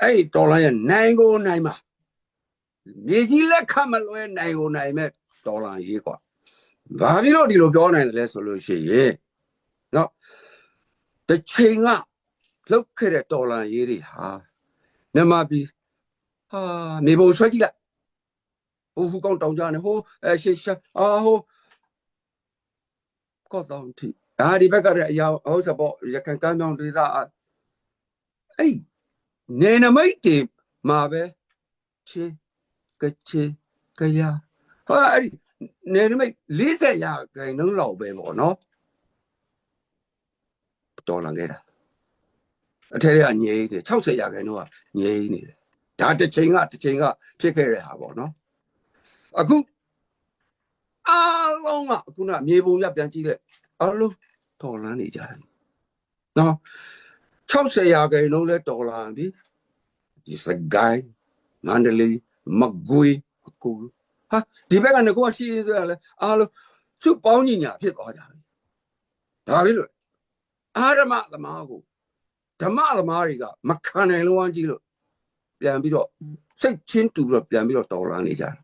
အဲ့ဒီတော်လိုင်းရဲ့နိုင်ကိုနိုင်မှာမြေကြီးလက်ခမလွဲနိုင်ကိုနိုင်မဲ့တော်လိုင်းရေးကွာဘာဖြစ်လို့ဒီလိုပြောနိုင်တယ်လဲဆိုလို့ရှိရင်နော်တချိန်ကလောက်ခဲ့တဲ့တော်လိုင်းရေးတွေဟာမြန်မာပြည်ဟာနေပုံဆွဲကြည့်လိုက်ဟိုဟူကောင်တောင်ကြနေဟိုအရှေရှာအာဟိုကော့တောင်တီဒါဒီဘက်ကလည်းအရာဟုတ်စပေါ့ရခိုင်ကမ်းမြောင်ဒေသအဲ့ နေနမိတ်တွေမှာပဲချေကချေကရဟာအဲ့ဒီနေနမိတ်40ရာခိုင်နှုန်းလောက်ပဲပေါ့နော်တော်လာခဲ့တာအထက်ကငြိမ်းတယ်60ရာခိုင်နှုန်းကငြိမ်းနေတယ်ဒါတစ်ချိန်ကတစ်ချိန်ကဖြစ်ခဲ့တဲ့ဟာပေါ့နော်အခုအားလုံးကအခုနမြေပုံရပြန်ကြည့်လိုက်အားလုံးတော်လန်းနေကြတယ်နော်60ရာခိုင်နှုန်းလဲတော်လာပြီဒီစကိုင်းမန္တ လေးမကွေးအကူဟာဒီဘက်ကငကောရှိရေးဆိုရလဲအားလုံးစုပေါင်းညီညာဖြစ်သွားကြတယ်ဒါပြီလို့အာရမသမားကိုဓမ္မသမားတွေကမခံနိုင်လို့ဝမ်းကြီးလို့ပြန်ပြီးတော့စိတ်ချင်းတူပြီးတော့ပြန်ပြီးတော့တော်လာနေကြတယ်